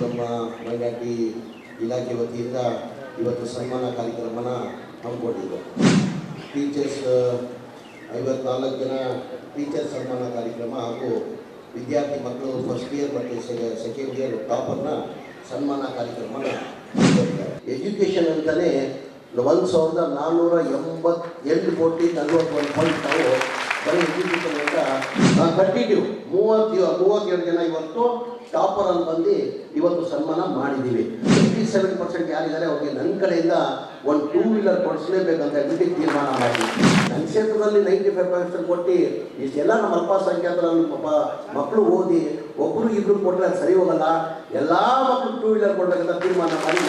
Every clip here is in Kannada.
ನಮ್ಮ ಮೈನಾರಿಟಿ ಇಲಾಖೆ ವತಿಯಿಂದ ಇವತ್ತು ಸನ್ಮಾನ ಕಾರ್ಯಕ್ರಮನ ಹಮ್ಮಿಕೊಂಡಿದ್ದು ಟೀಚರ್ಸ್ ಐವತ್ನಾಲ್ಕು ಜನ ಟೀಚರ್ ಸನ್ಮಾನ ಕಾರ್ಯಕ್ರಮ ಹಾಗೂ ವಿದ್ಯಾರ್ಥಿ ಮಕ್ಕಳು ಫಸ್ಟ್ ಇಯರ್ ಮತ್ತು ಸೆಕೆಂಡ್ ಇಯರ್ ಟಾಪರ್ನ ಸನ್ಮಾನ ಕಾರ್ಯಕ್ರಮನ ಎಜುಕೇಷನ್ ಅಂತಲೇ ಒಂದು ಸಾವಿರದ ನಾನ್ನೂರ ಎಂಬತ್ತೆಂಟು ಕೋಟಿ ನಲ್ವತ್ತೊಂದು ಪಾಯಿಂಟ್ ನಾವು ಬರೀ ನಾವು ಕಟ್ಟಿದ್ದೀವಿ. ಮೂವತ್ತು ಮೂವತ್ತೇಳು ಜನ ಇವತ್ತು ಟಾಪರ್ ಅಂತ ಬಂದು ಇವತ್ತು ಸನ್ಮಾನ ಮಾಡಿದ್ದೀವಿ. ಫಿಫ್ಟಿ ಸೆವೆನ್ ಪರ್ಸೆಂಟ್ ಯಾರಿದ್ದಾರೆ ಅವ್ರಿಗೆ ನನ್ನ ಕಡೆಯಿಂದ ಒಂದು ಟೂ ವೀಲರ್ ಕೊಡಿಸಲೇಬೇಕಂತ ಹೇಳ್ಬಿಟ್ಟು ತೀರ್ಮಾನ ಮಾಡಿದ್ವಿ. ನನ್ನ ಕ್ಷೇತ್ರದಲ್ಲಿ ನೈಂಟಿ ಫೈವ್ ಪರ್ಸೆಂಟ್ ಕೊಟ್ಟು ಇಷ್ಟೆಲ್ಲ ನಮ್ಮ ಅಲ್ಪಸಂಖ್ಯಾತರ ಮಕ್ಕಳು ಓದಿ ಒಬ್ಬರು ಇಬ್ಬರು ಕೊಟ್ಟರೆ ಅದು ಸರಿ ಹೋಗಲ್ಲ. ಎಲ್ಲ ಮಕ್ಕಳು ಟೂ ವೀಲರ್ ಕೊಡಬೇಕಂತ ತೀರ್ಮಾನ ಮಾಡಿ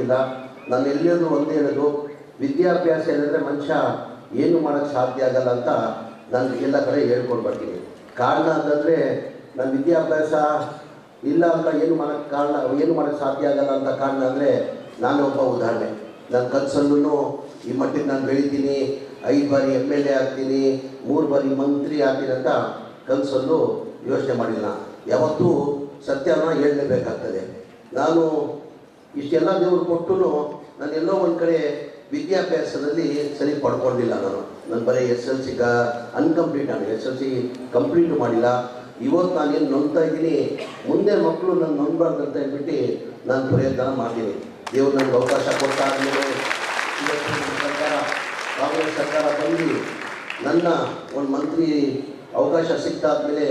ಗೊತ್ತಿಲ್ಲ ನಾನು ಎಲ್ಲಿಯೋದು ಒಂದೇ ಹೇಳೋದು ವಿದ್ಯಾಭ್ಯಾಸ ಏನಂದರೆ ಮನುಷ್ಯ ಏನು ಮಾಡೋಕ್ಕೆ ಸಾಧ್ಯ ಆಗಲ್ಲ ಅಂತ ನಾನು ಎಲ್ಲ ಕಡೆ ಹೇಳ್ಕೊಂಡು ಬರ್ತೀನಿ. ಕಾರಣ ಅಂತಂದರೆ ನನ್ನ ವಿದ್ಯಾಭ್ಯಾಸ ಇಲ್ಲ ಅಂತ ಏನು ಮಾಡೋಕ್ಕೆ ಕಾರಣ, ಏನು ಮಾಡೋಕ್ಕೆ ಸಾಧ್ಯ ಆಗಲ್ಲ ಅಂತ ಕಾರಣ ಅಂದರೆ ನಾನು ಒಬ್ಬ ಉದಾಹರಣೆ. ನನ್ನ ಕನಸಲ್ಲೂ ಈ ಮಟ್ಟಿಗೆ ನಾನು ಬೆಳಿತೀನಿ, ಐದು ಬಾರಿ ಎಂ ಎಲ್ ಎ ಆಗ್ತೀನಿ, ಮೂರು ಬಾರಿ ಮಂತ್ರಿ ಆಗ್ತೀನಿ ಅಂತ ಕನಸಲ್ಲೂ ಯೋಚನೆ ಮಾಡಿಲ್ಲ. ಯಾವತ್ತೂ ಸತ್ಯನ ಹೇಳಲೇಬೇಕಾಗ್ತದೆ. ನಾನು ಇಷ್ಟೆಲ್ಲ ದೇವರು ಕೊಟ್ಟು ನಾನು ಎಲ್ಲೋ ಒಂದು ಕಡೆ ವಿದ್ಯಾಭ್ಯಾಸದಲ್ಲಿ ಸರಿ ಪಡ್ಕೊಂಡಿಲ್ಲ ನಾನು. ನನ್ನ ಬರೀ ಎಸ್ ಎಲ್ ಸಿ ಕ ಅನ್ಕಂಪ್ಲೀಟ್ ನಾನು. ಎಸ್ ಎಲ್ ಸಿ ಕಂಪ್ಲೀಟ್ ಮಾಡಿಲ್ಲ. ಇವತ್ತು ನಾನೇನು ನೊಂದ್ತಾ ಇದ್ದೀನಿ, ಮುಂದೆ ಮಕ್ಕಳು ನಾನು ನೊಂದಬಾರ್ದು ಅಂತ ಹೇಳ್ಬಿಟ್ಟು ನಾನು ಪ್ರಯತ್ನ ಮಾಡ್ತೀನಿ. ದೇವ್ರು ನನಗೆ ಅವಕಾಶ ಕೊಟ್ಟಾದ್ಮೇಲೆ ಸರ್ಕಾರ, ಕಾಂಗ್ರೆಸ್ ಸರ್ಕಾರ ಬಂದು ನನ್ನ ಒಂದು ಮಂತ್ರಿ ಅವಕಾಶ ಸಿಕ್ಕಾದ್ಮೇಲೆ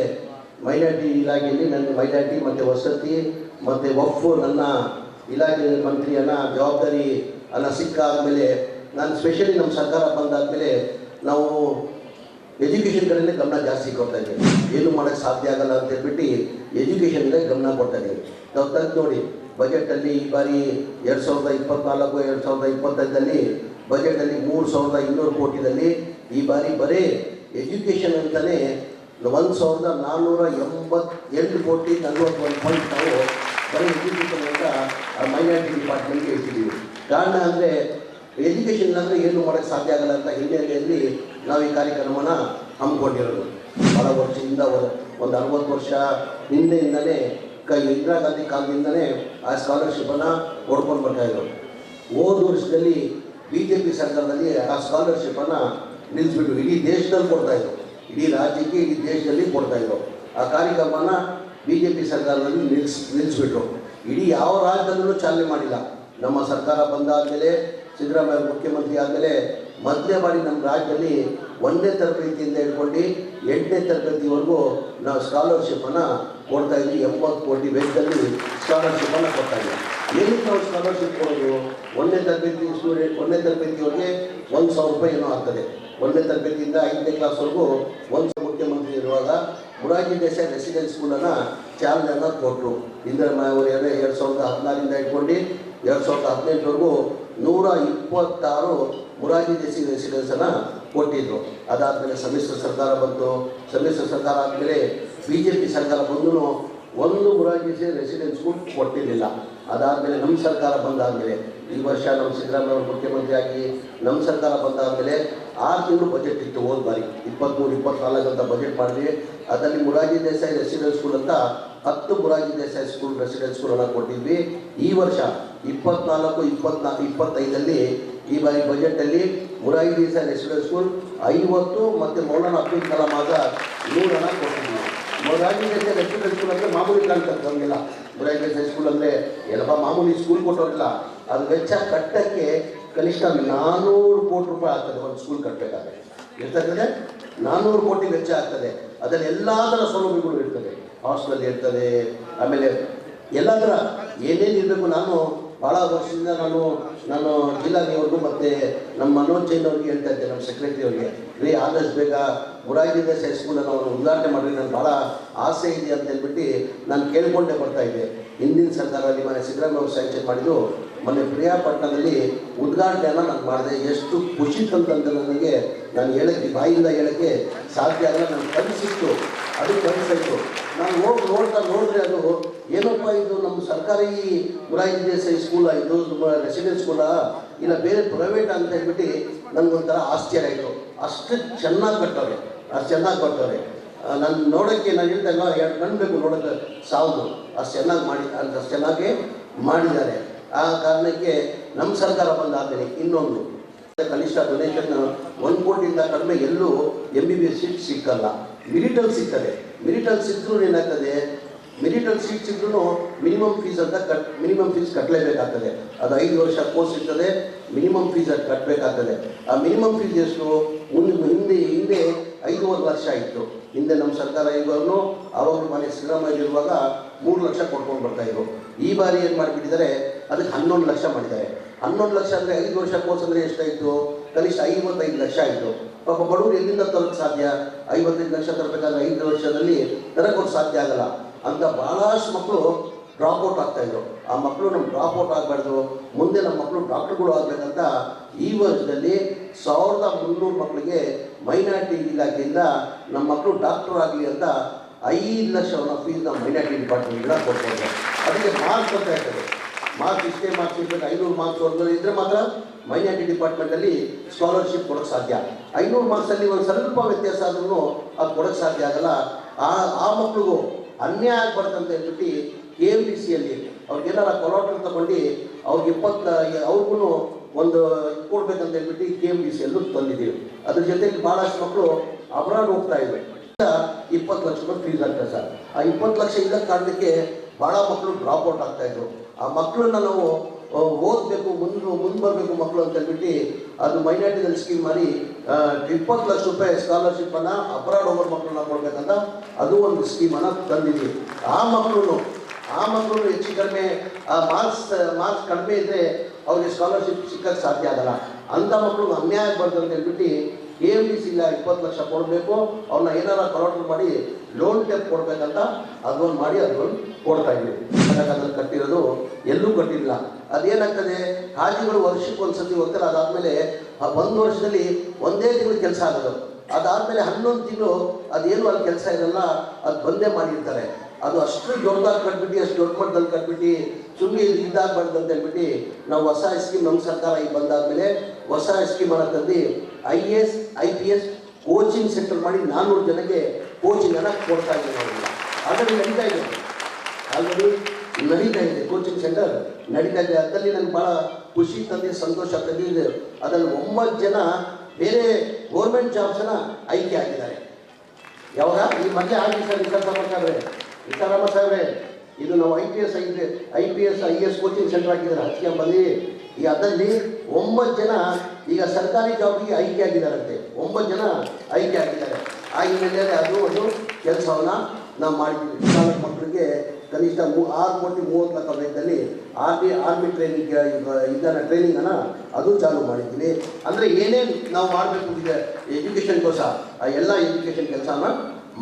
ಮೈನಾರಿಟಿ ಇಲಾಖೆಯಲ್ಲಿ ನನ್ನ ಮೈನಾರಿಟಿ ಮತ್ತು ವಸತಿ ಮತ್ತು ವಫ್ ನನ್ನ ಇಲಾಖೆ ಮಂತ್ರಿಯನ್ನ ಜವಾಬ್ದಾರಿ ಅನ್ನ ಸಿಕ್ಕಾದ್ಮೇಲೆ ನಾನು ಸ್ಪೆಷಲಿ ನಮ್ಮ ಸರ್ಕಾರ ಬಂದಾದ್ಮೇಲೆ ನಾವು ಎಜುಕೇಷನ್ ಕಡೆಯೇ ಗಮನ ಜಾಸ್ತಿ ಕೊಡ್ತಾ ಇದ್ದೀವಿ. ಏನು ಮಾಡೋಕ್ಕೆ ಸಾಧ್ಯ ಆಗಲ್ಲ ಅಂತ ಹೇಳ್ಬಿಟ್ಟು ಕಡೆ ಗಮನ ಕೊಡ್ತಾ ಇದ್ದೀವಿ. ನಾವು ತಂದು ನೋಡಿ ಬಜೆಟಲ್ಲಿ ಈ ಬಾರಿ ಎರಡು ಸಾವಿರದ ಇಪ್ಪತ್ನಾಲ್ಕು, ಎರಡು ಸಾವಿರದ ಇಪ್ಪತ್ತೈದಲ್ಲಿ ಬಜೆಟಲ್ಲಿ ಮೂರು ಸಾವಿರದ ಇನ್ನೂರು ಕೋಟಿದಲ್ಲಿ ಈ ಬಾರಿ ಬರೀ ಎಜುಕೇಷನ್ ಅಂತಲೇ ಒಂದು ಸಾವಿರದ ನಾನ್ನೂರ ಎಂಬತ್ತೆಂಟು ಕೋಟಿ ನಲ್ವತ್ತೊಂದು ಪಾಯಿಂಟ್ ನಾವು ಬರೀ ಎಜುಕೇಷನ್ ಅಂತ ಮೈನಾರಿಟಿ ಡಿಪಾರ್ಟ್ಮೆಂಟ್ಗೆ ಇಟ್ಟಿದ್ದೀವಿ. ಕಾರಣ ಅಂದರೆ ಎಜುಕೇಷನ್ ಅಂದರೆ ಏನು ಮಾಡೋಕ್ಕೆ ಸಾಧ್ಯ ಆಗಲ್ಲ ಅಂತ ಹಿನ್ನೆಲೆಯಲ್ಲಿ ನಾವು ಈ ಕಾರ್ಯಕ್ರಮನ ಹಮ್ಮಿಕೊಂಡಿರೋದು. ಬಹಳ ವರ್ಷದಿಂದ ಒಂದು ಅರವತ್ತು ವರ್ಷ ಹಿಂದೆಯಿಂದಲೇ ಕ, ಇಂದಿರಾ ಗಾಂಧಿ ಕಾಲದಿಂದಲೇ ಆ ಸ್ಕಾಲರ್ಶಿಪ್ಪನ್ನು ಕೊಡ್ಕೊಂಡು ಬರ್ತಾಯಿದ್ರು ಹೋದ ವರ್ಷದಲ್ಲಿ ಬಿ ಜೆ ಪಿ ಸರ್ಕಾರದಲ್ಲಿ ಆ ಸ್ಕಾಲರ್ಶಿಪ್ಪನ್ನು ನಿಲ್ಲಿಸ್ಬಿಟ್ಟು ಇಡೀ ದೇಶದಲ್ಲಿ ಕೊಡ್ತಾಯಿದ್ರು ಇಡೀ ರಾಜ್ಯಕ್ಕೆ, ಇಡೀ ದೇಶದಲ್ಲಿ ಕೊಡ್ತಾಯಿದ್ರು ಆ ಕಾರ್ಯಕ್ರಮನ ಬಿ ಜೆ ಪಿ ಸರ್ಕಾರದಲ್ಲಿ ನಿಲ್ಲಿಸ್ ನಿಲ್ಲಿಸ್ಬಿಟ್ರು ಇಡೀ ಯಾವ ರಾಜ್ಯದಲ್ಲೂ ಚಾಲನೆ ಮಾಡಿಲ್ಲ. ನಮ್ಮ ಸರ್ಕಾರ ಬಂದಾದಮೇಲೆ, ಸಿದ್ದರಾಮಯ್ಯ ಮುಖ್ಯಮಂತ್ರಿ ಆದಮೇಲೆ ಮೊದಲೇ ಬಾರಿ ನಮ್ಮ ರಾಜ್ಯದಲ್ಲಿ ಒಂದನೇ ತರಬೇತಿಯಿಂದ ಹಿಡ್ಕೊಂಡು ಎಂಟನೇ ತರಗತಿವರೆಗೂ ನಾವು ಸ್ಕಾಲರ್ಶಿಪ್ಪನ್ನು ಕೊಡ್ತಾ ಇದ್ವಿ. ಎಂಬತ್ತು ಕೋಟಿ ವೆಚ್ಚದಲ್ಲಿ ಸ್ಕಾಲರ್ಶಿಪ್ಪನ್ನು ಕೊಡ್ತಾ ಇದ್ವಿ. ಏನಕ್ಕೆ ನಾವು ಸ್ಕಾಲರ್ಶಿಪ್ ಕೊಡೋದು? ಒಂದನೇ ತರಬೇತಿ ಸ್ಟೂಡೆಂಟ್ ಒಂದನೇ ತರಬೇತಿಯವ್ರಿಗೆ ಒಂದು ಸಾವಿರ ರೂಪಾಯಿ ಏನೋ ಆಗ್ತದೆ. ಒಂದನೇ ತರಬೇತಿಯಿಂದ ಐದನೇ ಕ್ಲಾಸ್ವರೆಗೂ ಒಂದು ಮುಖ್ಯಮಂತ್ರಿ ಇರುವಾಗ ಮುರಾರ್ಜಿ ದೇಸಾಯಿ ರೆಸಿಡೆನ್ಸ್ ಸ್ಕೂಲನ್ನು ಚಾಲನೆಯನ್ನು ಕೊಟ್ಟರು ಇಂದಿರಾ ಅವರು ಎರಡು ಸಾವಿರದ ಹದಿನಾರಿಂದ ಇಟ್ಕೊಂಡು ಎರಡು ಸಾವಿರದ ಹದಿನೆಂಟರವರೆಗೂ ನೂರ ಇಪ್ಪತ್ತಾರು ಮುರಾರ್ಜಿ ದೇಸಾಯಿ ರೆಸಿಡೆನ್ಸನ್ನು ಕೊಟ್ಟಿದ್ರು. ಅದಾದಮೇಲೆ ಸಮ್ಮಿಶ್ರ ಸರ್ಕಾರ ಬಂತು. ಸಮ್ಮಿಶ್ರ ಸರ್ಕಾರ ಆದಮೇಲೆ ಬಿ ಜೆ ಪಿ ಸರ್ಕಾರ ಬಂದೂ ಒಂದು ದೇಸಾಯಿ ರೆಸಿಡೆನ್ಸ್ ಸ್ಕೂಲ್ ಕೊಟ್ಟಿರಲಿಲ್ಲ. ಅದಾದಮೇಲೆ ನಮ್ಮ ಸರ್ಕಾರ ಬಂದಾದಮೇಲೆ, ಈ ವರ್ಷ ನಮ್ಮ ಸಿದ್ದರಾಮಯ್ಯ ಮುಖ್ಯಮಂತ್ರಿ ಆಗಿ ನಮ್ಮ ಸರ್ಕಾರ ಬಂದಾದಮೇಲೆ ಆರು ತಿಂಗಳು ಬಜೆಟ್ ಇತ್ತು ಹೋದ ಬಾರಿ. ಇಪ್ಪತ್ತ್ಮೂರು ಇಪ್ಪತ್ತ್ನಾಲ್ಕು ಅಂತ ಬಜೆಟ್ ಮಾಡಿದ್ವಿ. ಅದರಲ್ಲಿ ಮುರಾಜಿ ದೇಸಾಯಿ ರೆಸಿಡೆನ್ಸ್ ಸ್ಕೂಲ್ ಅಂತ ಹತ್ತು ಮುರಾಜಿ ದೇಸಾಯಿ ಸ್ಕೂಲ್ ರೆಸಿಡೆನ್ಸ್ ಸ್ಕೂಲನ್ನು ಕೊಟ್ಟಿದ್ವಿ. ಈ ವರ್ಷ ಇಪ್ಪತ್ನಾಲ್ಕು, ಇಪ್ಪತ್ನಾ, ಇಪ್ಪತ್ತೈದಲ್ಲಿ ಈ ಬಾರಿ ಬಜೆಟಲ್ಲಿ ಮುರಾಜಿ ದೇಸಾಯಿ ರೆಸಿಡೆನ್ಸ್ ಸ್ಕೂಲ್ ಐವತ್ತು ಮತ್ತು ಮೌಲಾನ ಅಬ್ದುಲ್ ಕಲಾಂ ಆಗ ನೂರನ್ನು ಕೊಟ್ಟಿದ್ವಿ. ಮುರಾಜಿ ದೇಸಾಯಿ ರೆಸಿಡೆನ್ಸ್ ಸ್ಕೂಲ್ ಅಂದರೆ ಮಾಮೂಲಿ ಕಾಣ್ತಂಗಿಲ್ಲ ಮುರಾಜಿ ದೇಸಾಯಿ ಸ್ಕೂಲ್ ಅಂದರೆ ಎಲ್ಲಪ್ಪ ಮಾಮೂಲಿ ಸ್ಕೂಲ್ ಕೊಟ್ಟೋರಿಲ್ಲ ಅದು ವೆಚ್ಚ ಕಟ್ಟಕ್ಕೆ ಕನಿಷ್ಠ ನಾನ್ನೂರು ಕೋಟಿ ರೂಪಾಯಿ ಆಗ್ತದೆ ಒಂದು ಸ್ಕೂಲ್ ಕಟ್ಟಬೇಕಾದ್ರೆ ಎಷ್ಟಾಗ್ತದೆ? ನಾನ್ನೂರು ಕೋಟಿ ವೆಚ್ಚ ಆಗ್ತದೆ. ಅದರಲ್ಲಿ ಎಲ್ಲ ಥರ ಸೌಲಭ್ಯಗಳು ಇರ್ತದೆ. ಹಾಸ್ಟೆಲ್ ಇರ್ತದೆ, ಆಮೇಲೆ ಎಲ್ಲ ಥರ ಏನೇನು ಇರಬೇಕು ನಾನು ಭಾಳ ವರ್ಷದಿಂದ ನಾನು ನಾನು ಜಿಲ್ಲಾಧಿಯವ್ರಿಗೂ ಮತ್ತು ನಮ್ಮ ಮನೋಜ್ ಜೈನ್ ಅವ್ರಿಗೆ ಹೇಳ್ತಾ ಇದ್ದೆ, ನಮ್ಮ ಸೆಕ್ರೆಟರಿ ಅವರಿಗೆ. ರೀ, ಆದಷ್ಟು ಬೇಗ ಮುರಾರ್ಜಿ ಸೇರಿಸ್ಕೊಂಡು ಸ್ಕೂಲನ್ನು ಅವರು ಉದ್ಘಾಟನೆ ಮಾಡಿ ನನಗೆ ಭಾಳ ಆಸೆ ಇದೆ ಅಂತ ಹೇಳ್ಬಿಟ್ಟು ನಾನು ಕೇಳ್ಕೊಂಡೇ ಬರ್ತಾ ಇದ್ದೆ. ಹಿಂದಿನ ಸರ್ಕಾರ ಮನೆ ಸಿದ್ದರಾಮಯ್ಯ ಅವರು ಸ್ಯಾಂಕ್ಷನ್ ಮಾಡಿದ್ದು ಮೊನ್ನೆ ಪ್ರಿಯಾಪಟ್ಟಣದಲ್ಲಿ ಉದ್ಘಾಟನೆಯನ್ನು ನಾನು ಮಾಡಿದೆ. ಎಷ್ಟು ಖುಷಿ ತಂತಂದ್ರೆ ನನಗೆ. ನಾನು ಹೇಳಕ್ಕೆ, ಬಾಯಿಂದ ಹೇಳಕ್ಕೆ ಸಾಧ್ಯ ಆಗಲ್ಲ. ನನಗೆ ಕನಸಿತ್ತು. ಅದು ಕನಸಾಯಿತು. ನಾನು ಹೋಗಿ ನೋಡ್ತಾ ನೋಡಿದ್ರೆ ಅದು ಏನಪ್ಪ ಇದು? ನಮ್ಮ ಸರ್ಕಾರಿ ಮುರಾರ್ಜಿ ದೇಸಾಯಿ ಸ್ಕೂಲ ಇದು? ರೆಸಿಡೆನ್ಸ್ ಸ್ಕೂಲ ಇಲ್ಲ, ಬೇರೆ ಪ್ರೈವೇಟ್ ಅಂತ ಹೇಳ್ಬಿಟ್ಟು ನನಗೊಂಥರ ಆಶ್ಚರ್ಯ ಆಯಿತು. ಅಷ್ಟು ಚೆನ್ನಾಗಿ ಕಟ್ಟವ್ರೆ. ಅಷ್ಟು ಚೆನ್ನಾಗಿ ಕಟ್ಟವ್ರೆ. ನಾನು ನೋಡೋಕ್ಕೆ, ನಾನು ಹೇಳ್ತಾ ಎರಡು ಕಣ್ಣು ಬೇಕು ನೋಡೋಕ್ಕೆ ಸಾವು ಅಷ್ಟು ಚೆನ್ನಾಗಿ ಮಾಡಿ, ಅಷ್ಟು ಚೆನ್ನಾಗಿ ಮಾಡಿದ್ದಾರೆ. ಆ ಕಾರಣಕ್ಕೆ ನಮ್ಮ ಸರ್ಕಾರ ಬಂದಾಗಲಿ ಇನ್ನೊಂದು. ಕನಿಷ್ಠ ಡೊನೇಷನ್ ಒಂದು ಕೋಟಿಯಿಂದ ಕಡಿಮೆ ಎಲ್ಲೂ M B B S seat ಸಿಕ್ಕಲ್ಲ. ಮಿಲಿಟಲ್ ಸಿಗ್ತದೆ. ಮಿಲಿಟಲ್ ಸಿಕ್ಕರೂ ಏನಾಗ್ತದೆ? ಮಿಲಿಟಲ್ ಸೀಟ್ ಸಿಕ್ಕರೂ ಮಿನಿಮಮ್ ಫೀಸ್ ಅಂತ ಕಟ್ ಮಿನಿಮಮ್ ಫೀಸ್ ಕಟ್ಟಲೇಬೇಕಾಗ್ತದೆ ಅದು ಐದು ವರ್ಷ ಕೋರ್ಸ್ ಇರ್ತದೆ ಮಿನಿಮಮ್ ಫೀಸ್ ಅದು ಕಟ್ಟಬೇಕಾಗ್ತದೆ ಆ ಮಿನಿಮಮ್ ಫೀಸ್ ಎಷ್ಟು? ಮುಂದೆ ಹಿಂದೆ ಹಿಂದೆ ಐದೂವರೆ ವರ್ಷ ಇತ್ತು. ಹಿಂದೆ ನಮ್ಮ ಸರ್ಕಾರ ಇರುವಾಗಲೂ ಅವರು ಮನೆ ಸಿದ್ದರಾಮಯ್ಯ ಇರುವಾಗ ಮೂರು ಲಕ್ಷ ಕೊಡ್ಕೊಂಡು ಬರ್ತಾಯಿದ್ರು ಈ ಬಾರಿ ಏನು ಮಾಡಿಬಿಟ್ಟಿದ್ದಾರೆ? ಅದಕ್ಕೆ ಹನ್ನೊಂದು ಲಕ್ಷ ಮಾಡಿದ್ದಾರೆ. ಹನ್ನೊಂದು ಲಕ್ಷ ಅಂದರೆ ಐದು ವರ್ಷ ಕೋರ್ಸ್ ಅಂದರೆ ಎಷ್ಟಾಯಿತು? ಕನಿಷ್ಠ ಐವತ್ತೈದು ಲಕ್ಷ ಆಯಿತು. ಪಾಪ ಬಡವರು ಎಲ್ಲಿಂದ ತರೋಕ್ಕೆ ಸಾಧ್ಯ? ಐವತ್ತೈದು ಲಕ್ಷ ತರಬೇಕಾದ್ರೆ ಐದು ವರ್ಷದಲ್ಲಿ ತರಕ್ಕೆ ಸಾಧ್ಯ ಆಗಲ್ಲ. ಅಂತ ಭಾಳಷ್ಟು ಮಕ್ಕಳು ಡ್ರಾಪ್ ಔಟ್ ಆಗ್ತಾಯಿದ್ರು ಆ ಮಕ್ಕಳು ನಮ್ಮ ಡ್ರಾಪ್ ಔಟ್ ಆಗಬಾರ್ದು. ಮುಂದೆ ನಮ್ಮ ಮಕ್ಕಳು ಡಾಕ್ಟರ್ಗಳು ಆಗಬೇಕಂತ ಈ ವರ್ಷದಲ್ಲಿ ಸಾವಿರದ ಮುನ್ನೂರು ಮಕ್ಕಳಿಗೆ ಮೈನಾರಿಟಿ ಇಲಾಖೆಯಿಂದ ನಮ್ಮ ಮಕ್ಕಳು ಡಾಕ್ಟರ್ ಆಗಲಿ ಅಂತ ಐದು ಲಕ್ಷವನ್ನು ಫೀಸ್ ನಮ್ಮ ಮೈನಾರಿಟಿ ಡಿಪಾರ್ಟ್ಮೆಂಟ್ಗಳ ಕೊಡ್ತಾರೆ ಅದಕ್ಕೆ ಮಾರ್ಕ್ ಅಂತ ಇರ್ತದೆ ಮಾರ್ಕ್ಸ್ ಇಷ್ಟೇ ಮಾರ್ಕ್ಸ್ ಇರಬೇಕು. ಐನೂರು ಮಾರ್ಕ್ಸ್ ವರ್ಗದಲ್ಲಿ ಇದ್ರೆ ಮಾತ್ರ ಮೈನಾರಿಟಿ ಡಿಪಾರ್ಟ್ಮೆಂಟಲ್ಲಿ ಸ್ಕಾಲರ್ಶಿಪ್ ಕೊಡೋಕೆ ಸಾಧ್ಯ. ಐನೂರು ಮಾರ್ಕ್ಸಲ್ಲಿ ಒಂದು ಸ್ವಲ್ಪ ವ್ಯತ್ಯಾಸ ಆದ್ರೂ ಅದು ಕೊಡೋಕ್ಕೆ ಸಾಧ್ಯ ಆಗಲ್ಲ. ಆ ಆ ಮಕ್ಳಿಗೂ ಅನ್ಯಾಯ ಆಗ್ಬಾರ್ದಂತ ಹೇಳ್ಬಿಟ್ಟು ಕೆ ಎಂ ಡಿ ಸಿಯಲ್ಲಿ ಅವ್ರಿಗೆಲ್ಲ ಕೊಲಾಟರ್ ತಗೊಂಡು ಅವ್ರಿಗೆ ಇಪ್ಪತ್ತ ಅವ್ರಿಗೂ ಒಂದು ಕೊಡ್ಬೇಕಂತ ಹೇಳ್ಬಿಟ್ಟು ಕೆ ಎಂ ಡಿ ಸಿಯಲ್ಲೂ ತಂದಿದ್ದೀವಿ. ಅದ್ರ ಜೊತೆಗೆ ಭಾಳಷ್ಟು ಮಕ್ಕಳು ಅಬ್ರಾಡ್ ಹೋಗ್ತಾ ಇವೆ. ಇಪ್ಪತ್ತು ಲಕ್ಷ ರೂಪಾಯಿ ಫೀಸ್ ಆಗ್ತದೆ ಸರ್. ಆ ಇಪ್ಪತ್ತು ಲಕ್ಷ ಇಲ್ಲ ಕಾರಣಕ್ಕೆ ಭಾಳ ಮಕ್ಕಳು ಡ್ರಾಪ್ ಔಟ್ ಆಗ್ತಾ ಇದ್ರು. ಆ ಮಕ್ಕಳನ್ನ ನಾವು ಓದಬೇಕು, ಮುಂದೆ ಮುಂದೆ ಬರಬೇಕು ಮಕ್ಕಳು ಅಂತ ಹೇಳ್ಬಿಟ್ಟು ಅದು ಮೈನಾರಿಟಿದಲ್ಲಿ ಸ್ಕೀಮ್ ಮಾಡಿ ಇಪ್ಪತ್ತು ಲಕ್ಷ ರೂಪಾಯಿ ಸ್ಕಾಲರ್ಶಿಪ್ಪನ್ನು ಅಬ್ರಾಡ್ ಹೋಗೋ ಮಕ್ಕಳನ್ನ ಕೊಡ್ಬೇಕಂತ ಅದು ಒಂದು ಸ್ಕೀಮನ್ನು ತಂದಿದ್ವಿ ಆ ಮಕ್ಕಳು ಆ ಮಕ್ಕಳು ಹೆಚ್ಚು ಕಡಿಮೆ ಮಾರ್ಕ್ಸ್ ಮಾರ್ಕ್ಸ್ ಕಡಿಮೆ ಇದ್ದರೆ ಅವ್ರಿಗೆ ಸ್ಕಾಲರ್ಶಿಪ್ ಸಿಕ್ಕಕ್ಕೆ ಸಾಧ್ಯ ಆಗಲ್ಲ. ಅಂಥ ಮಕ್ಕಳು ಅನ್ಯಾಯ ಆಗ್ಬಾರ್ದು ಅಂತ ಹೇಳ್ಬಿಟ್ಟು ಕೆ ಎಂ ಡಿ ಸಿಲ್ಲ ಇಪ್ಪತ್ತು ಲಕ್ಷ ಕೊಡಬೇಕು. ಅವನ್ನ ಏನಾರ ಕನ್ವರ್ಟರ್ ಮಾಡಿ ಲೋನ್ ಟೆಪ್ ಕೊಡ್ಬೇಕಂತ ಅದೊಂದು ಮಾಡಿ ಅದೊಂದು ಕೊಡ್ತಾ ಇದ್ದೀವಿ. ಅದನ್ನು ಕಟ್ಟಿರೋದು ಎಲ್ಲೂ ಕಟ್ಟಿಲ್ಲ. ಅದೇನಾಗ್ತದೆ? ಹಾಜಿಗಳು ವರ್ಷಕ್ಕೆ ಒಂದ್ಸತಿ ಹೋಗ್ತಾರೆ ಅದಾದಮೇಲೆ ಒಂದು ವರ್ಷದಲ್ಲಿ ಒಂದೇ ತಿಂಗಳು ಕೆಲಸ ಆಗೋದು. ಅದಾದಮೇಲೆ ಹನ್ನೊಂದು ತಿಂಗಳು ಅದೇನು ಅಲ್ಲಿ ಕೆಲಸ ಇರಲ್ಲ, ಅದು ಬಂದೇ ಮಾಡಿರ್ತಾರೆ. ಅದು ಅಷ್ಟು ದೊಡ್ಡದಾಗಿ ಕಟ್ಬಿಟ್ಟು, ಅಷ್ಟು ದೊಡ್ಡ ಮಟ್ಟದಲ್ಲಿ ಕಟ್ಬಿಟ್ಟು ಸುಮ್ಮನೆ ಇದು ಇದಾಗಬಾರ್ದು ಅಂತ ಹೇಳ್ಬಿಟ್ಟು, ನಾವು ಹೊಸ ಸ್ಕೀಮ್ ನಮ್ಮ ಸರ್ಕಾರ ಈಗ ಬಂದಾದ್ಮೇಲೆ ಹೊಸ ಸ್ಕೀಮ್ ತಂದು I S I P S coaching centre ಮಾಡಿ ನಾನ್ನೂರು ಜನಕ್ಕೆ ಕೋಚಿಂಗ್ ಅನ್ನ ಕೊಡ್ತಾ ಇದ್ದೀವಿ ಆಲ್ರೆಡಿ ನಡೀತಾ ಇದೆ. ಅದರಲ್ಲಿ ನಡೀತಾ ಇದೆ. ಕೋಚಿಂಗ್ ಸೆಂಟರ್ ನಡೀತಾ ಇದೆ. ಅದರಲ್ಲಿ ನನಗೆ ಭಾಳ ಖುಷಿ ತಂದೆ, ಸಂತೋಷ ತಂದಿದೆ ಅದರಲ್ಲಿ ಒಂಬತ್ತು ಜನ ಬೇರೆ ಗೌರ್ಮೆಂಟ್ ಜಾಬ್ಸನ್ನ ಆಯ್ಕೆ ಆಗಿದ್ದಾರೆ. ಯಾವಾಗ? ಈ ಮಧ್ಯೆ ಆಗಿ ಸರ್ ಕೆಲಸ ಸಾಹೇಬ್ರೆ ವಿಕಾಸರಾಮ ಸಾಹೇಬ್ರೆ, ಇದು ನಾವು I P S I I P S I S coaching centre ಹಾಕಿದ್ದಾರೆ. ಬಂದು ಈ ಅದರಲ್ಲಿ ಒಂಬತ್ತು ಜನ ಈಗ ಸರ್ಕಾರಿ ಜಾಬ್ಗೆ ಆಯ್ಕೆ ಆಗಿದ್ದಾರಂತೆ. ಒಂಬತ್ತು ಜನ ಆಯ್ಕೆ ಆಗಿದ್ದಾರೆ. ಆ ಹಿನ್ನೆಲೆಯಲ್ಲಿ ಅದು ಒಂದು ಕೆಲಸವನ್ನು ನಾವು ಮಾಡಿದ್ದೀವಿ. ಮಕ್ಕಳಿಗೆ ಕನಿಷ್ಠ ಮೂ ಆರು ಕೋಟಿ ಮೂವತ್ತು ಲಕ್ಷ ವೆಚ್ಚದಲ್ಲಿ ಆರ್ಮಿ ಆರ್ಮಿ ಟ್ರೈನಿಂಗ್ ಇದನ್ನ ಟ್ರೈನಿಂಗನ್ನು ಅದು ಚಾಲೂ ಮಾಡಿದ್ದೀವಿ. ಅಂದರೆ ಏನೇನು ನಾವು ಮಾಡಬೇಕು ಇದೆ ಎಜುಕೇಷನ್ಗೋಸ ಆ ಎಲ್ಲ ಎಜುಕೇಷನ್ ಕೆಲಸನ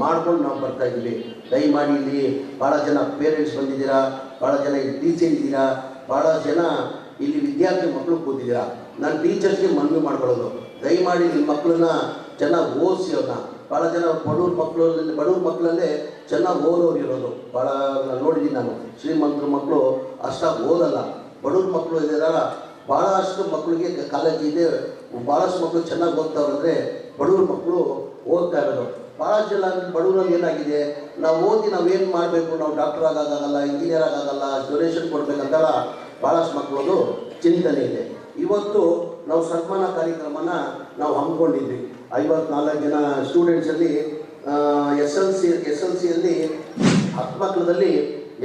ಮಾಡ್ಕೊಂಡು ನಾವು ಬರ್ತಾ ಇದ್ದೀವಿ. ದಯಮಾಡಿ ಇಲ್ಲಿ ಭಾಳ ಜನ ಪೇರೆಂಟ್ಸ್ ಬಂದಿದ್ದೀರಾ ಭಾಳ ಜನ ಇಲ್ಲಿ ಟೀಚರ್ ಇದ್ದೀರಾ ಭಾಳ ಜನ ಇಲ್ಲಿ ವಿದ್ಯಾರ್ಥಿ ಮಕ್ಕಳು ಕೂತಿದ್ದೀರಾ, ನಾನು ಟೀಚರ್ಸ್ಗೆ ಮನವಿ ಮಾಡ್ಕೊಳ್ಳೋದು. ದಯಮಾಡಿ ನಿಮ್ಮ ಮಕ್ಕಳನ್ನ ಚೆನ್ನಾಗಿ ಓದಿಸಿ ಅವ್ರನ್ನ. ಭಾಳ ಜನ ಬಡವ್ರ ಮಕ್ಕಳು ಬಡವ್ರ ಮಕ್ಕಳಲ್ಲೇ ಚೆನ್ನಾಗಿ ಓದೋರು ಇರೋದು. ಭಾಳ ನೋಡಿದ್ದೀನಿ ನಾನು. ಶ್ರೀಮಂತರ ಮಕ್ಕಳು ಅಷ್ಟಾಗಿ ಓದಲ್ಲ. ಬಡವ್ರ ಮಕ್ಕಳು ಇದ್ದಾರಲ್ಲ ಭಾಳಷ್ಟು ಮಕ್ಕಳಿಗೆ ಕಾಲೇಜ್ ಇದೆ. ಭಾಳಷ್ಟು ಮಕ್ಕಳು ಚೆನ್ನಾಗಿ ಓದ್ತಾವ್ರೆ ಅಂದರೆ ಬಡವ್ರ ಮಕ್ಕಳು ಓದ್ತಾ ಇರೋದು. ಭಾಳ ಜನ ಬಡವರಲ್ಲಿ ಏನಾಗಿದೆ? ನಾವು ಓದಿ ನಾವೇನು ಮಾಡಬೇಕು? ನಾವು ಡಾಕ್ಟರ್ ಆಗೋಕ್ಕಾಗಲ್ಲ ಇಂಜಿನಿಯರ್ ಆಗೋಕ್ಕಾಗಲ್ಲ ಡೊನೇಷನ್ ಕೊಡಬೇಕಂತೆಲ್ಲ ಭಾಳಷ್ಟು ಮಕ್ಕಳದು ಚಿಂತನೆ ಇದೆ. ಇವತ್ತು ನಾವು ಸನ್ಮಾನ ಕಾರ್ಯಕ್ರಮನ ನಾವು ಹಮ್ಮಿಕೊಂಡಿದ್ವಿ. ಐವತ್ನಾಲ್ಕು ಜನ ಸ್ಟೂಡೆಂಟ್ಸಲ್ಲಿ S L C S L ಸಿಯಲ್ಲಿ ಹತ್ತು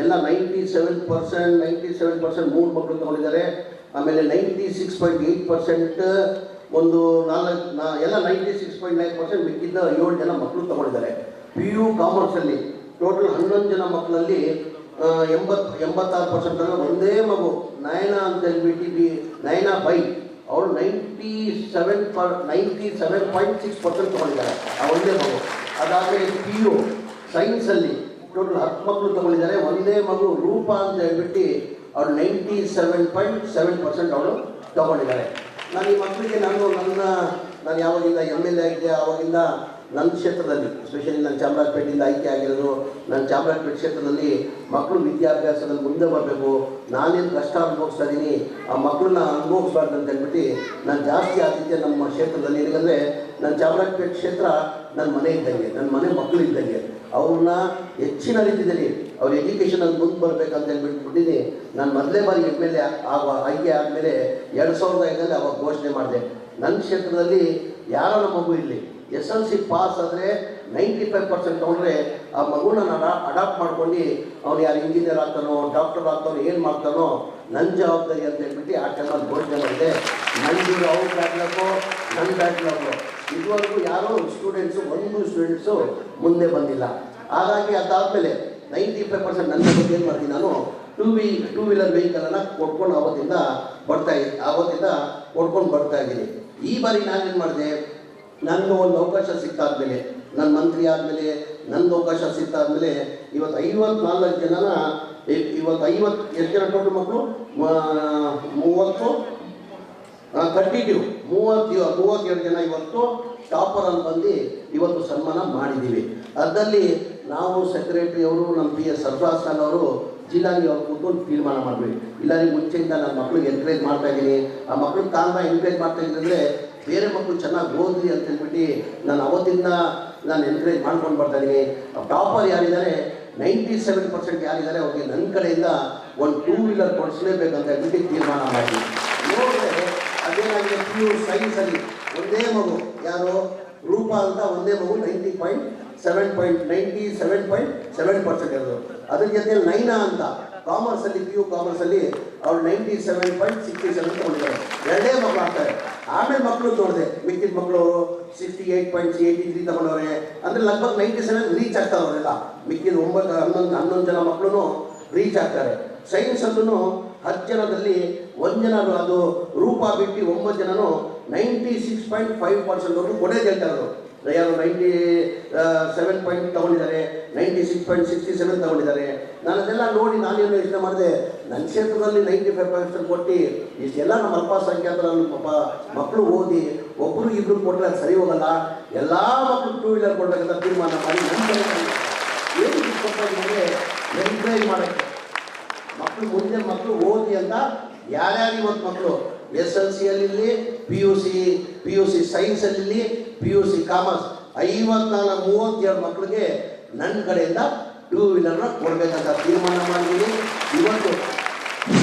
ಎಲ್ಲ ninety seven percent ninety seven percent ಮೂರು ಮಕ್ಕಳು ತಗೊಂಡಿದ್ದಾರೆ. ಆಮೇಲೆ ninety six point eight percent ಒಂದು ನಾಲ್ಕು, ನಾ, ಎಲ್ಲ ninety six point nine percent ಮಿಕ್ಕಿದ್ದ ಏಳು ಜನ ಮಕ್ಕಳು ತಗೊಂಡಿದ್ದಾರೆ. ಪಿ ಯು ಕಾಮರ್ಸಲ್ಲಿ ಟೋಟಲ್ ಹನ್ನೊಂದು ಜನ ಮಕ್ಕಳಲ್ಲಿ ಎಂಬತ್ತು ಎಂಬತ್, ಎಂಬತ್ತಾರು ಪರ್ಸೆಂಟ್ ಒಂದೇ ಮಗು, ನಯನ ಅಂತ ಹೇಳ್ಬಿಟ್ಟು ಬಿ ನಯನಾ ಬೈ. ಅವಳು ninety seven ninety seven point six percent ತಗೊಂಡಿದ್ದಾರೆ, ಆ ಒಂದೇ ಮಗು. ಅದಾದರೆ ಪಿ ಯು ಸೈನ್ಸಲ್ಲಿ ಟೋಟಲ್ ಹತ್ತು ಮಕ್ಕಳು ತಗೊಂಡಿದ್ದಾರೆ, ಒಂದೇ ಮಗು ರೂಪ ಅಂತ ಹೇಳ್ಬಿಟ್ಟು ಅವಳು ninety seven point seven percent ಅವಳು ತಗೊಂಡಿದ್ದಾರೆ. ನಾನು ಈ ಮಕ್ಕಳಿಗೆ ನಾನು ನನ್ನ, ನಾನು ಯಾವಾಗಿಂದ ಎಂ ಎಲ್ ಎ ಆಗಿದ್ದೆ, ಆವಾಗಿಂದ ನನ್ನ ಕ್ಷೇತ್ರದಲ್ಲಿ ಸ್ಪೆಷಲಿ ನಾನು ಚಾಮರಾಜಪೇಟೆಯಿಂದ ಆಯ್ಕೆ ಆಗಿರೋದು ನಾನು ಚಾಮರಾಜಪೇಟೆ ಕ್ಷೇತ್ರದಲ್ಲಿ ಮಕ್ಕಳು ವಿದ್ಯಾಭ್ಯಾಸದಲ್ಲಿ ಮುಂದೆ ಬರಬೇಕು. ನಾನೇನು ಕಷ್ಟ ಅನುಭವಿಸ್ತಾ ಇದ್ದೀನಿ. ಆ ಮಕ್ಕಳನ್ನ ಅನುಭವಿಸ್ಬಾರ್ದು ಅಂತ ಹೇಳ್ಬಿಟ್ಟು ನಾನು ಜಾಸ್ತಿ ಆದಿತ್ಯ ನಮ್ಮ ಕ್ಷೇತ್ರದಲ್ಲಿ ಏನಂದರೆ, ನನ್ನ ಚಾಮರಾಜಪೇಟೆ ಕ್ಷೇತ್ರ ನನ್ನ ಮನೆ ಇದ್ದಂಗೆ, ನನ್ನ ಮನೆ ಮಕ್ಕಳು ಇದ್ದಂಗೆ. ಅವ್ರನ್ನ ಹೆಚ್ಚಿನ ರೀತಿಯಲ್ಲಿ ಅವ್ರ ಎಜುಕೇಷನಲ್ಲಿ ಮುಂದೆ ಬರಬೇಕಂತ ಹೇಳ್ಬಿಟ್ಬಿಟ್ಟಿನಿ ನಾನು ಮೊದಲೇ ಬಾರಿ ಎಂ ಎಲ್ ಎ ಆಗ ಆಯ್ಕೆ ಆದಮೇಲೆ ಎರಡು ಸಾವಿರದ ಐದರಲ್ಲಿ ಅವಾಗ ಘೋಷಣೆ ಮಾಡಿದೆ. ನನ್ನ ಕ್ಷೇತ್ರದಲ್ಲಿ ಯಾರೋ ನಮ್ಮ ಮಗು ಇಲ್ಲಿ ಎಸ್ ಎಲ್ ಸಿ ಪಾಸ್ ಆದರೆ ನೈಂಟಿ ಫೈವ್ ಪರ್ಸೆಂಟ್ ತೊಗೊಂಡ್ರೆ ಆ ಮಗುನ ನಾನು ಅಡಾಪ್ಟ್ ಮಾಡ್ಕೊಂಡು ಅವ್ನು ಯಾರು ಇಂಜಿನಿಯರ್ ಆಗ್ತಾನೋ ಡಾಕ್ಟರ್ ಆಗ್ತಾನೋ, ಏನು ಮಾಡ್ತಾನೋ ನನ್ನ ಜವಾಬ್ದಾರಿ ಅಂತ ಹೇಳ್ಬಿಟ್ಟು ಆ ಟೈಮಲ್ಲಿ ಜನ ಇದೆ ನನಗೆ ಅವ್ರ ಬ್ಯಾಕ್ಲಾಗು ನನ್ನ ಬ್ಯಾಕ್ಲಾಗು ಇದುವರೆಗೂ ಯಾರೋ ಸ್ಟೂಡೆಂಟ್ಸು ಒಂದು ಸ್ಟೂಡೆಂಟ್ಸು ಮುಂದೆ ಬಂದಿಲ್ಲ. ಹಾಗಾಗಿ ಅದಾದಮೇಲೆ ನೈಂಟಿ ಫೈವ್ ಪರ್ಸೆಂಟ್ ನನ್ನ ಬಗ್ಗೆ ಏನು ಮಾಡ್ತೀನಿ ನಾನು ಟೂ ವೀ ಟೂ ವೀಲರ್ ವೆಹಿಕಲನ್ನು ಕೊಡ್ಕೊಂಡು ಆವತ್ತಿಂದ ಬರ್ತಾ ಇದ್ದೆ ಆವತ್ತಿಂದ ಕೊಡ್ಕೊಂಡು ಬರ್ತಾ ಇದ್ದೀನಿ. ಈ ಬಾರಿ ನಾನೇನು ಮಾಡಿದೆ ನನಗೆ ಒಂದು ಅವಕಾಶ ಸಿಕ್ಕಾದ್ಮೇಲೆ ನನ್ನ ಮಂತ್ರಿ ಆದಮೇಲೆ ನನ್ನ ಅವಕಾಶ ಸಿಕ್ಕಾದ್ಮೇಲೆ ಇವತ್ತು ಐವತ್ನಾಲ್ಕು ಜನನ ಇವತ್ತು ಐವತ್ತು ಎಷ್ಟು ಜನ ಟೋಟಲ್ ಮಕ್ಕಳು ಮೂವತ್ತು ಕಂಟಿನ್ಯೂ ಮೂವತ್ತು, ಮೂವತ್ತೆರಡು ಜನ ಇವತ್ತು ಟಾಪರ್ ಅಲ್ಲಿ ಬಂದು ಇವತ್ತು ಸನ್ಮಾನ ಮಾಡಿದ್ದೀವಿ. ಅದರಲ್ಲಿ ನಾವು ಸೆಕ್ರೆಟರಿ ಅವರು, ನಮ್ಮ ಪಿ ಎಸ್ ಸರ್ಫರಾಜ್ ಖಾನ್ ಅವರು ಜಿಲ್ಲಾಗಿ ಅವ್ರು ಕೂತ್ಕೊಂಡು ತೀರ್ಮಾನ ಮಾಡಬೇಕು. ಇಲ್ಲ ಮುಂಚೆಯಿಂದ ನನ್ನ ಮಕ್ಕಳಿಗೆ ಎನ್ಕರೇಜ್ ಮಾಡ್ತಾ ಇದ್ದೀನಿ. ಆ ಮಕ್ಳಿಗೆ ಕಾರಣ ಎನ್ಕರೇಜ್ ಮಾಡ್ತಾ ಇದ್ದೀನಿ ಬೇರೆ ಮಕ್ಕಳು ಚೆನ್ನಾಗಿ ಓದಿ ಅಂತ ಹೇಳ್ಬಿಟ್ಟು ನಾನು ಅವತ್ತಿಂದ ನಾನು ಎನ್ಕರೇಜ್ ಮಾಡ್ಕೊಂಡು ಬರ್ತಾ ಇದ್ದೀನಿ ಟಾಪರ್ ಯಾರಿದ್ದಾರೆ? ನೈಂಟಿ ಸೆವೆನ್ ಪರ್ಸೆಂಟ್ ಯಾರಿದ್ದಾರೆ? ಅವ್ರಿಗೆ ನನ್ನ ಕಡೆಯಿಂದ ಒಂದು ಟೂ ವೀಲರ್ ಕೊಡಿಸ್ಲೇಬೇಕಂತ ಹೇಳ್ಬಿಟ್ಟು ತೀರ್ಮಾನ ಮಾಡಿ ನೋಡಿದ್ರೆ ಅದೇನಾಗಿದೆ ಪಿ ಯು ಸೈನ್ಸಲ್ಲಿ ಒಂದೇ ಮಗು. ಯಾರು? ರೂಪ ಅಂತ ಒಂದೇ ಮಗು ninety point seven point ninety seven point seven percent ಇರೋದು. ಅದ್ರ ಜೊತೆ ನೈನಾ ಅಂತ ಕಾಮರ್ಸಲ್ಲಿ ಪಿ ಯು ಕಾಮರ್ಸಲ್ಲಿ ಅವ್ರು ninety seven point sixty seven ತಗೊಂಡಿದ್ದಾರೆ. ಎರಡೇ ಮಕ್ಕಳು ಆಗ್ತಾರೆ. ಆಮೇಲೆ ಮಕ್ಕಳು ನೋಡಿದೆ ಮಿಕ್ಕಿದ ಮಕ್ಕಳು sixty eight point eighty three ತಗೊಂಡವ್ರೆ. ಅಂದರೆ ಲಗ್ಭಗ್ ನೈಂಟಿ ಸೆವೆನ್ ರೀಚ್ ಆಗ್ತಾರೆ ಅವರೆಲ್ಲ ಮಿಕ್ಕಿದ ಒಂಬತ್ತು ಹನ್ನೊಂದು ಹನ್ನೊಂದು ಜನ ಮಕ್ಕಳು ರೀಚ್ ಆಗ್ತಾರೆ. ಸೈನ್ಸ್ ಅಲ್ಲೂ ಹತ್ತು ಜನದಲ್ಲಿ ಒಂದು ಜನ ಅದು ರೂಪ, ಬಿಟ್ಟು ಒಂಬತ್ತು ಜನನು ನೈಂಟಿ ಸಿಕ್ಸ್ ಪಾಯಿಂಟ್ ಫೈವ್ ಪರ್ಸೆಂಟ್ವರೆಗೂ ಕೊಡೇ ಗೆಲ್ತಾರೆ ಇರೋದು. ಯಾರು ninety seven point ತೊಗೊಂಡಿದ್ದಾರೆ ninety six point sixty seven ತೊಗೊಂಡಿದ್ದಾರೆ. ನಾನು ಅದೆಲ್ಲ ನೋಡಿ ಏನು ಯೋಚನೆ ಮಾಡಿದೆ ನನ್ನ ಕ್ಷೇತ್ರದಲ್ಲಿ ನೈಂಟಿ ಫೈವ್ ಪರ್ಸೆಂಟ್ ಕೊಟ್ಟು, ಇಷ್ಟೆಲ್ಲ ನಮ್ಮ ಪಾಪ ಮಕ್ಕಳು ಓದಿ ಒಬ್ಬರು ಇಬ್ಬರು ಕೊಟ್ಟರೆ ಅದು ಸರಿ ಹೋಗಲ್ಲ, ಎಲ್ಲ ಮಕ್ಕಳು ಟೂ ವೀಲರ್ ಕೊಡಬೇಕಂತ ತೀರ್ಮಾನ ಮಾಡಿ ಏನು ಎನ್ಕರೇಜ್ ಮಾಡೋಕ್ಕೆ? ಮಕ್ಕಳು ಮುಂದೆ ಮಕ್ಕಳು ಓದಿ ಅಂತ ಯಾರ್ಯಾರು ಇವತ್ತು ಮಕ್ಕಳು ಎಸ್ ಎಲ್ ಸಿಯಲ್ಲಿ P U C P U C ಸೈನ್ಸಲ್ಲಿ P U C commerce ಐವತ್ನಾಲ್ಕು ಮೂವತ್ತೇಳು ಮಕ್ಕಳಿಗೆ ನನ್ನ ಕಡೆಯಿಂದ ಟೂ ವೀಲರ್ನ ಕೊಡಬೇಕಂತ ತೀರ್ಮಾನ ಮಾಡಿದ್ದೀನಿ ಇವತ್ತು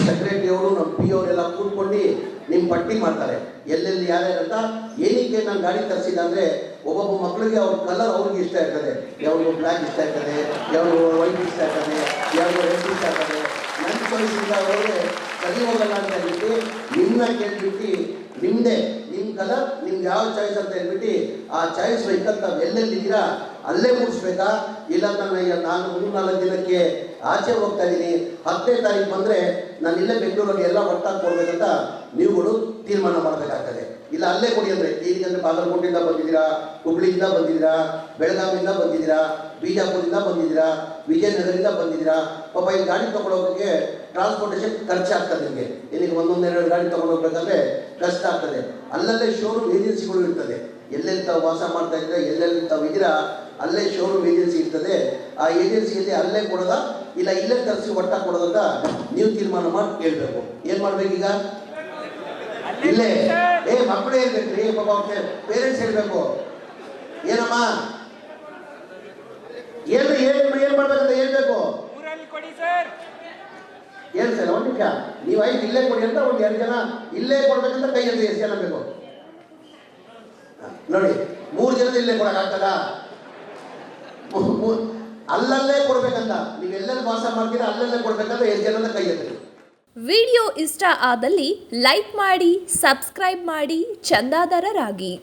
ಸೆಕ್ರೆಟರಿ ಅವರು ನಮ್ಮ ಪಿ ಅವರೆಲ್ಲ ಕೂತ್ಕೊಂಡು ನಿಮ್ಮ ಪಟ್ಟಿ ಮಾಡ್ತಾರೆ. ಎಲ್ಲೆಲ್ಲಿ ಅಂತ ಏನಕ್ಕೆ ನಾನು ಗಾಡಿ ತರಿಸಿದ ಅಂದರೆ ಒಬ್ಬೊಬ್ಬ ಮಕ್ಕಳಿಗೆ ಅವ್ರ ಕಲರ್ ಅವ್ರಿಗೆ ಇಷ್ಟ ಇರ್ತದೆ. ಯಾವ್ದು ಬ್ಲ್ಯಾಕ್ ಇಷ್ಟ ಇರ್ತದೆ, ಯಾವ್ದು ವೈಟ್ ಇಷ್ಟ ಇರ್ತದೆ, ಯಾವ್ದು ರೆಡ್ ಇಷ್ಟ ಇರ್ತದೆ. ನನ್ನ ಚಾಯ್ಸಿಂದ ಅವ್ರಿಗೆ ಸರಿ ಹೋಗಲ್ಲ ಅಂತ ಹೇಳ್ಬಿಟ್ಟು ನಿಮ್ಮನ್ನ ಕೇಳ್ಬಿಟ್ಟು ನಿಮ್ಮದೇ ನಿಮ್ಮ ಕಲರ್ ನಿಮ್ಗೆ ಯಾವ ಚಾಯ್ಸ್ ಅಂತ ಹೇಳ್ಬಿಟ್ಟು, ಆ ಚಾಯ್ಸ್ ಬೇಕಂತ ಎಲ್ಲೆಲ್ಲಿದ್ದೀರಾ, ಅಲ್ಲೇ ಮುಗಿಸ್ಬೇಕಾ? ಇಲ್ಲ ನನ್ನ ನಾನು ಮೂರು ನಾಲ್ಕು ದಿನಕ್ಕೆ ಆಚೆ ಹೋಗ್ತಾ ಇದ್ದೀನಿ ಹತ್ತನೇ ತಾರೀಕು ಬಂದರೆ ನಾನು ಇಲ್ಲೇ ಬೆಂಗಳೂರಲ್ಲಿ ಎಲ್ಲ ಒಟ್ಟಾಗಿ ಕೊಡಬೇಕಂತ ನೀವುಗಳು ತೀರ್ಮಾನ ಮಾಡಬೇಕಾಗ್ತದೆ. ಇಲ್ಲ ಅಲ್ಲೇ ಕೊಡಿ ಅಂದರೆ ಈಗ ಅಂದರೆ ಬಾಗಲಕೋಟೆಯಿಂದ ಬಂದಿದ್ದೀರಾ, ಹುಬ್ಳಿಯಿಂದ ಬಂದಿದ್ದೀರಾ, ಬೆಳಗಾವಿಯಿಂದ ಬಂದಿದ್ದೀರಾ, ಬಿಜಾಪುರದಿಂದ ಬಂದಿದ್ದೀರಾ, ವಿಜಯನಗರದಿಂದ ಬಂದಿದ್ದೀರಾ? ಪಾಪ ಈ ಗಾಡಿ ತೊಗೊಳೋಕ್ಕೆ ಟ್ರಾನ್ಸ್ಪೋರ್ಟೇಷನ್ ಖರ್ಚಾಗ್ತದೆ ನಿಮಗೆ. ಇಲ್ಲಿಗೆ ಒಂದೊಂದೆರಡು ಗಾಡಿ ತೊಗೊಂಡೋಗ್ಬೇಕಂದ್ರೆ ಕಷ್ಟ ಆಗ್ತದೆ. ಅಲ್ಲಲ್ಲೇ ಶೋರೂಮ್ ಏಜೆನ್ಸಿಗಳು ಇರ್ತದೆ. ಎಲ್ಲೆಲ್ಲಿ ತಾವು ವಾಸ ಮಾಡ್ತಾ ಇದ್ದೀರಾ, ಎಲ್ಲೆಲ್ಲಿ ತಾವು ಇದ್ದೀರಾ ಅಲ್ಲೇ ಶೋರೂಮ್ ಏಜೆನ್ಸಿ ಇರ್ತದೆ. ಆ ಏಜೆನ್ಸಿಯಲ್ಲಿ ಅಲ್ಲೇ ಕೊಡೋದ? ಇಲ್ಲ ಇಲ್ಲೇ ತರಿಸಿ ಒಟ್ಟ ಕೊಡೋದಂತ ನೀವು ತೀರ್ಮಾನ ಮಾಡಿ ಕೇಳಬೇಕು ಏನು ಮಾಡ್ಬೇಕೀಗ ಇಲ್ಲೇ. ಏ ಮಕ್ಕಳೇ ಇರ್ಬೇಕ್ರಿ ಪಾಪ ಪೇರೆಂಟ್ಸ್ ಹೇಳ್ಬೇಕು. ಏನಮ್ಮ? ಏನು ಏನು ಏನು ಮಾಡ್ಬೇಕಂತ ಹೇಳ್ಬೇಕು? ಏನು ಸರ್ ಒಂದು ನಿಮಿಷ. ನೀವು ಐದು ಇಲ್ಲೇ ಕೊಡಿ ಅಂತ ಒಂದು ಎರಡು ಜನ ಇಲ್ಲೇ ಕೊಡ್ಬೇಕಂತ ಕೈ ಎಷ್ಟು ಜನ ಬೇಕು ನೋಡಿ ಮೂರು ಜನದ ಇಲ್ಲೇ ಕೊಡಕ್ಕಾಗ್ತದಾ? ಅಲ್ಲಲ್ಲೇ ಕೊಡ್ಬೇಕಂತ. ನೀವು ಎಲ್ಲೆಲ್ಲಿ ವಾಸ ಮಾಡ್ತೀರಾ ಅಲ್ಲಲ್ಲೇ ಕೊಡ್ಬೇಕಂತ ಎಷ್ಟು ಜನದ ಕೈ ಎತ್ತಿ. ವಿಡಿಯೋ ಇಷ್ಟ ಆದಲ್ಲಿ ಲೈಕ್ ಮಾಡಿ, ಸಬ್ಸ್ಕ್ರೈಬ್ ಮಾಡಿ, ಚಂದಾದಾರರಾಗಿ.